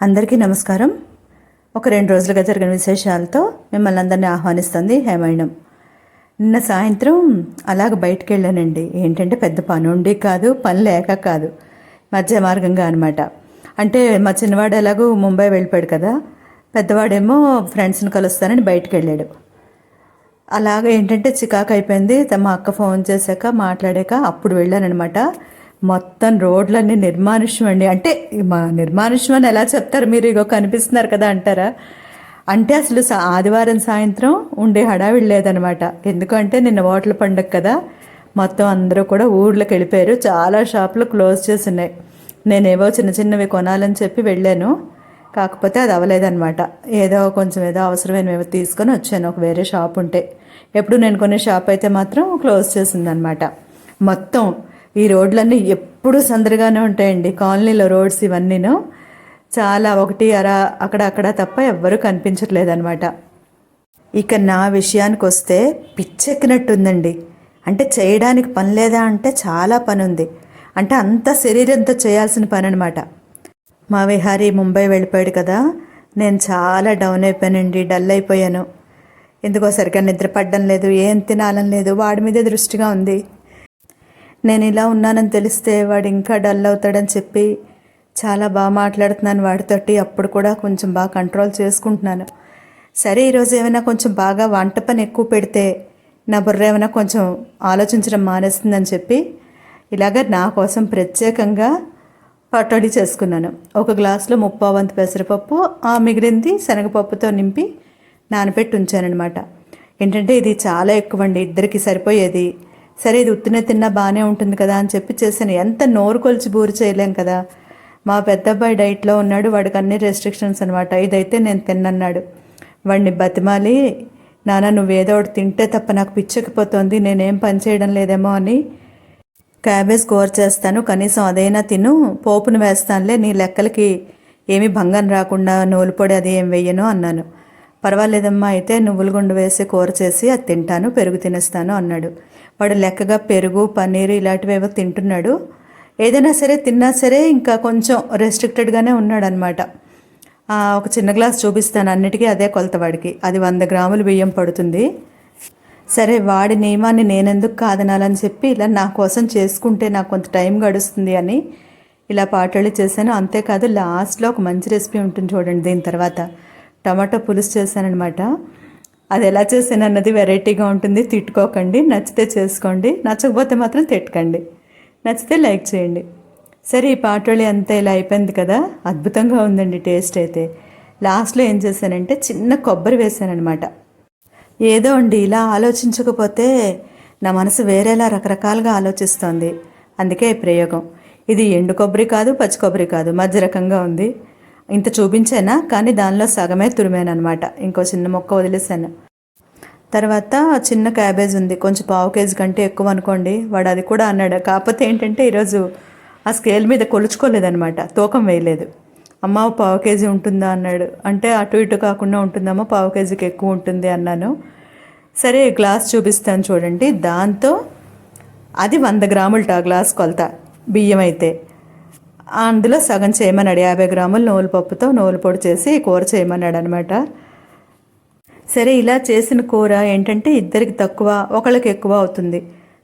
అందరికీ నమస్కారం. ఒక రెండు రోజులుగా జరిగిన విశేషాలతో మిమ్మల్ని అందరినీ ఆహ్వానిస్తుంది హేమాయణం నిన్న సాయంత్రం అలాగ బయటికి వెళ్ళానండి ఏంటంటే పెద్ద పని ఉండి కాదు పని లేక కాదు. మధ్య మార్గంగా అనమాట అంటే మా చిన్నవాడు ఎలాగో ముంబై వెళ్ళిపోయాడు కదా. పెద్దవాడేమో ఫ్రెండ్స్ని కలుస్తానని బయటికి వెళ్ళాడు అలాగ ఏంటంటే చికాకు అయిపోయింది తమ మా అక్క ఫోన్ చేశాక మాట్లాడాక అప్పుడు వెళ్ళానమాట మొత్తం రోడ్లన్నీ నిర్మానుష్యం అండి. అంటే మా నిర్మానుష్యం అని ఎలా చెప్తారు మీరు? ఇగో కనిపిస్తున్నారు కదా అంటారా? అంటే అసలు ఆదివారం సాయంత్రం ఉండే హడావిడి లేదనమాట. ఎందుకంటే నిన్న ఓట్ల పండగ కదా. మొత్తం అందరూ కూడా ఊర్లోకి వెళ్ళిపోయారు. చాలా షాపులు క్లోజ్ చేసి ఉన్నాయి. నేనేవో చిన్న చిన్నవి కొనాలని చెప్పి వెళ్ళాను. కాకపోతే అది అవ్వలేదన్నమాట ఏదో కొంచెం ఏదో అవసరమైనవి తీసుకొని వచ్చాను. ఒక వేరే షాప్ ఉంటే. ఎప్పుడు నేను కొనే షాప్ అయితే మాత్రం క్లోజ్ చేసిందనమాట. మొత్తం ఈ రోడ్లన్నీ ఎప్పుడూ సందడిగానే ఉంటాయండి. కాలనీలో రోడ్స్ ఇవన్నీను. చాలా ఒకటి అర అక్కడ అక్కడ తప్ప ఎవ్వరూ కనిపించట్లేదన్నమాట. ఇక నా విషయానికి వస్తే పిచ్చెక్కినట్టుందండి. అంటే చేయడానికి పని లేదా అంటే చాలా పని ఉంది అంటే అంత శరీరంతో చేయాల్సిన పని అనమాట మా విహారి ముంబై వెళ్ళిపోయాడు కదా. నేను చాలా డౌన్ అయిపోయానండి డల్ అయిపోయాను. ఎందుకో సరిగ్గా నిద్ర పడ్డం లేదు ఏం తినాలని లేదు వాడి మీదే దృష్టిగా ఉంది. నేను ఇలా ఉన్నానని తెలిస్తే వాడు ఇంకా డల్ అవుతాడని చెప్పి చాలా బాగా మాట్లాడుతున్నాను వాడితోటి. అప్పుడు కూడా కొంచెం బాగా కంట్రోల్ చేసుకుంటున్నాను. సరే ఈరోజు ఏమైనా కొంచెం బాగా వంట పని ఎక్కువ పెడితే నా బుర్ర ఏమైనా కొంచెం ఆలోచించడం మానేస్తుందని చెప్పి ఇలాగ నా కోసం ప్రత్యేకంగా పట్టడి చేసుకున్నాను. ఒక గ్లాసులో ముప్పావంతు పెసరపప్పు ఆ మిగిలింది శనగపప్పుతో నింపి నానబెట్టి ఉంచానన్నమాట. ఏంటంటే ఇది చాలా ఎక్కువ అండి ఇద్దరికి సరిపోయేది. సరే ఇది ఉత్తినే తిన్నా బాగానే ఉంటుంది కదా అని చెప్పి చేశాను. ఎంత నోరు కొలిచి బూరు చేయలేం కదా. మా పెద్ద అబ్బాయి డైట్లో ఉన్నాడు వాడికి అన్ని రెస్ట్రిక్షన్స్ అనమాట ఇదైతే నేను తిన్నన్నాడు. వాడిని బతిమాలి. నాన్న నువ్వేదో ఒకటి తింటే తప్ప నాకు పిచ్చకపోతుంది నేనేం పని చేయడం లేదేమో అని క్యాబేజ్ కూర చేస్తాను. కనీసం అదైనా తిను పోపును వేస్తానులే నీ లెక్కలకి ఏమి భంగం రాకుండా నూలు పొడి అది ఏం వెయ్యను అన్నాను. పర్వాలేదమ్మా అయితే నువ్వుల గుండు వేసి కూర చేసి అది తింటాను పెరుగు తినేస్తాను అన్నాడు. వాడు లెక్కగా పెరుగు పన్నీరు ఇలాంటివేవో తింటున్నాడు. ఏదైనా సరే తిన్నా సరే ఇంకా కొంచెం రెస్ట్రిక్టెడ్గానే ఉన్నాడనమాట. ఒక చిన్న గ్లాస్ చూపిస్తాను అన్నిటికీ అదే కొలత వాడికి. అది వంద గ్రాములు బియ్యం పడుతుంది. సరే వాడి నియమాన్ని నేనెందుకు కాదనాలని చెప్పి ఇలా నా కోసం చేసుకుంటే నాకు కొంత టైం గడుస్తుంది అని ఇలా పాటలు చేశాను. అంతేకాదు లాస్ట్లో ఒక మంచి రెసిపీ ఉంటుంది చూడండి దీని తర్వాత. టమాటో పులుసు చేశానమాట అది ఎలా చేసాను అన్నది వెరైటీగా ఉంటుంది. తిట్టుకోకండి. నచ్చితే చేసుకోండి. నచ్చకపోతే మాత్రం తిట్టకండి. నచ్చితే లైక్ చేయండి. సరే ఈ పాటోళి అంతా ఇలా అయిపోయింది కదా. అద్భుతంగా ఉందండి టేస్ట్ అయితే. లాస్ట్లో ఏం చేశానంటే చిన్న కొబ్బరి వేసానఅనమాట ఏదో అండి ఇలా ఆలోచించకపోతే నా మనసు వేరేలా రకరకాలుగా ఆలోచిస్తోంది. అందుకే ఈ ప్రయోగం. ఇది ఎండు కొబ్బరి కాదు పచ్చి కొబ్బరి కాదు. మధ్య రకంగా ఉంది. ఇంత చూపించానా? కానీ దానిలో సగమే తురిమానమాట ఇంకో చిన్న మొక్క వదిలేసాను తర్వాత చిన్న క్యాబేజ్ ఉంది. కొంచెం పావు కేజీ కంటే ఎక్కువ అనుకోండి. వాడు అది కూడా అన్నాడు. కాకపోతే ఏంటంటే ఈరోజు ఆ స్కేల్ మీద కొలుచుకోలేదనమాట తూకం వేయలేదు. అమ్మ పావు కేజీ ఉంటుందా? అన్నాడు. అంటే అటు ఇటు కాకుండా ఉంటుందమ్మా పావు కేజీకి ఎక్కువ ఉంటుంది అన్నాను. సరే గ్లాస్ చూపిస్తాను చూడండి. దాంతో అది వంద గ్రాములట గ్లాస్ కొలత. బియ్యం అయితే. అందులో సగం చేయమన్నాడు. యాభై గ్రాములు నూలు పప్పుతో నూలు పొడి చేసి కూర చేయమన్నాడు అనమాట సరే ఇలా చేసిన కూర ఏంటంటే ఇద్దరికి తక్కువ ఒకళ్ళకి ఎక్కువ అవుతుంది.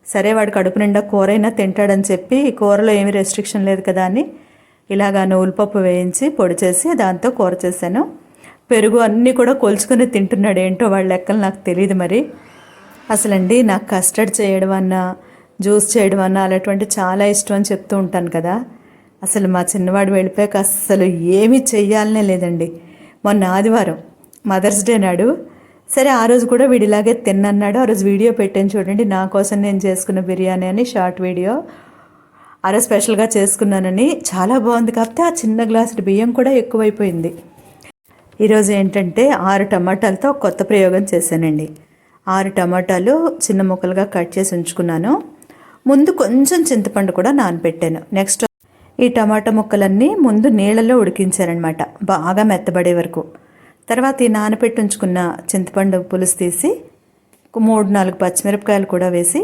సరే వాడు కడుపు నిండా కూర అయినా తింటాడని చెప్పి కూరలో ఏమీ రెస్ట్రిక్షన్ లేదు కదా అని ఇలాగా నువ్వులపప్పు వేయించి పొడి చేసి దాంతో కూర చేశాను. పెరుగు అన్నీ కూడా కొలుచుకొని తింటున్నాడు ఏంటో వాళ్ళ లెక్కలు నాకు తెలియదు మరి. అసలండి నాకు కస్టర్డ్ చేయడం అన్నా జ్యూస్ చేయడం అన్నా అలాంటివంటి చాలా ఇష్టం అని చెప్తూ ఉంటాను కదా. అసలు మా చిన్నవాడు వెళ్ళిపోయాక అస్సలు ఏమీ చెయ్యాలనే లేదండి. మొన్న ఆదివారం మదర్స్ డే నాడు సరే ఆ రోజు కూడా వీడిలాగే తిన్నన్నాడు ఆ రోజు వీడియో పెట్టాను చూడండి నా కోసం నేను చేసుకున్న బిర్యానీ అని షార్ట్ వీడియో ఆ రోజు స్పెషల్గా చేసుకున్నానని చాలా బాగుంది కాకపోతే ఆ చిన్న గ్లాసు బియ్యం కూడా ఎక్కువైపోయింది. ఈరోజు ఏంటంటే ఆరు టమాటాలతో కొత్త ప్రయోగం చేశానండి. ఆరు టమాటాలు చిన్న ముక్కలుగా కట్ చేసి ఉంచుకున్నాను. ముందు కొంచెం చింతపండు కూడా నానబెట్టాను. నెక్స్ట్ ఈ టమాటా ముక్కలన్నీ ముందు నీళ్ళలో ఉడికించారనమాట బాగా మెత్తబడే వరకు. తర్వాత ఈ నానబెట్టి ఉంచుకున్న చింతపండు పులుసు తీసి మూడు నాలుగు పచ్చిమిరపకాయలు కూడా వేసి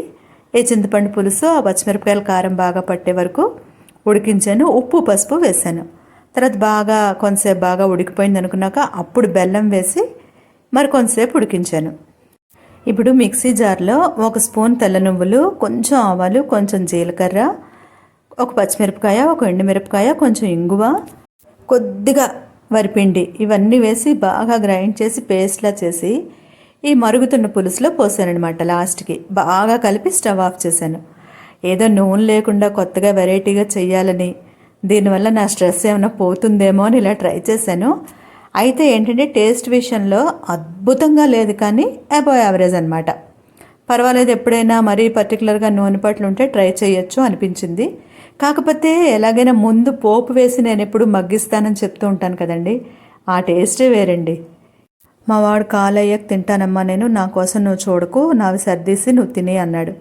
ఈ చింతపండు పులుసు ఆ పచ్చిమిరపకాయల కారం బాగా పట్టే వరకు ఉడికించాను. ఉప్పు పసుపు వేశాను తర్వాత బాగా కొంతసేపు బాగా ఉడికిపోయింది అనుకున్నాక అప్పుడు బెల్లం వేసి మరి కొంతసేపు ఉడికించాను. ఇప్పుడు మిక్సీ జార్లో ఒక స్పూన్ తెల్ల నువ్వులు కొంచెం ఆవాలు కొంచెం జీలకర్ర ఒక పచ్చిమిరపకాయ ఒక ఎండుమిరపకాయ కొంచెం ఇంగువ కొద్దిగా వరిపిండి ఇవన్నీ వేసి బాగా గ్రైండ్ చేసి పేస్ట్లా చేసి ఈ మరుగుతున్న పులుసులో పోసానమాట లాస్ట్కి. బాగా కలిపి స్టవ్ ఆఫ్ చేశాను. ఏదో నూనె లేకుండా కొత్తగా వెరైటీగా చేయాలని దీనివల్ల నా స్ట్రెస్ ఏమైనా పోతుందేమో అని ఇలా ట్రై చేశాను. అయితే ఏంటంటే టేస్ట్ విషయంలో అద్భుతంగా లేదు కానీ అబో యావరేజ్ అనమాట పర్వాలేదు ఎప్పుడైనా మరీ పర్టికులర్గా నూనె పట్లు ఉంటే ట్రై చేయొచ్చు అనిపించింది. కాకపోతే ఎలాగైనా ముందు పోపు వేసి నేను ఎప్పుడు మగ్గిస్తానని చెప్తూ ఉంటాను కదండి. ఆ టేస్టే వేరండి. మా వాడు అయ్యాక తింటానమ్మా నేను నా కోసం నువ్వు చూడకు నావి సర్దీసి నువ్వు తినే అన్నాడు.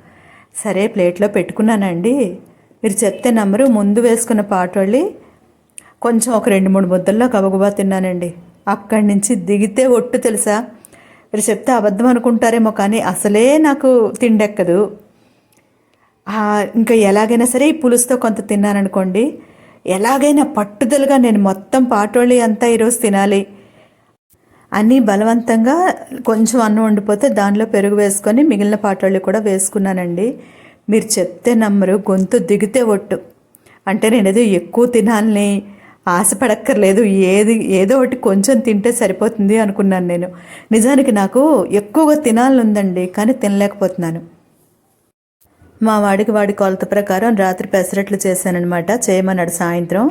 సరే ప్లేట్లో పెట్టుకున్నానండి. మీరు చెప్తే నమ్మరు ముందు వేసుకున్న పాటోళ్ళి కొంచెం ఒక రెండు మూడు ముద్దల్లో గబగబా తిన్నానండి. అక్కడి నుంచి దిగితే ఒట్టు తెలుసా? మీరు చెప్తే అబద్ధం అనుకుంటారేమో కానీ అసలే నాకు తిండెక్కదు. ఇంకా ఎలాగైనా సరే ఈ పులుసుతో కొంత తిన్నాననుకోండి ఎలాగైనా పట్టుదలగా నేను మొత్తం పాటోళ్ళి అంతా ఈరోజు తినాలి. అని బలవంతంగా కొంచెం అన్నం వండిపోతే దానిలో పెరుగు వేసుకొని మిగిలిన పాటోళ్ళు కూడా వేసుకున్నానండి. మీరు చెప్తే నమ్మరు గొంతు దిగితే ఒట్టు. అంటే నేను ఏదో ఎక్కువ తినాలని ఆశపడక్కర్లేదు. ఏది ఏదో ఒకటి కొంచెం తింటే సరిపోతుంది అనుకున్నాను నేను. నిజానికి నాకు ఎక్కువగా తినాలని ఉందండి కానీ తినలేకపోతున్నాను. మా వాడికి వాడి కొలత ప్రకారం రాత్రి పెసరట్లు చేశానఅనమాట చేయమన్నాడు సాయంత్రం.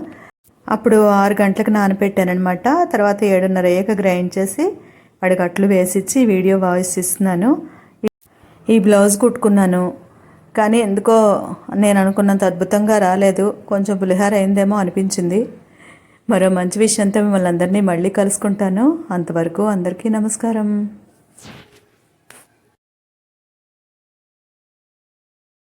అప్పుడు ఆరు గంటలకు నానపెట్టానమాట తర్వాత ఏడున్నర అయ్యాక గ్రైండ్ చేసి వాడికి అట్లు వేసిచ్చి వీడియో వాయిస్ ఇస్తున్నాను. ఈ బ్లౌజ్ కుట్టుకున్నాను. కానీ ఎందుకో నేను అనుకున్నంత అద్భుతంగా రాలేదు. కొంచెం పులిహార అయిందేమో అనిపించింది. మరో మంచి విషయంతో మిమ్మల్ని అందరినీ మళ్ళీ కలుసుకుంటాను. అంతవరకు అందరికీ నమస్కారం.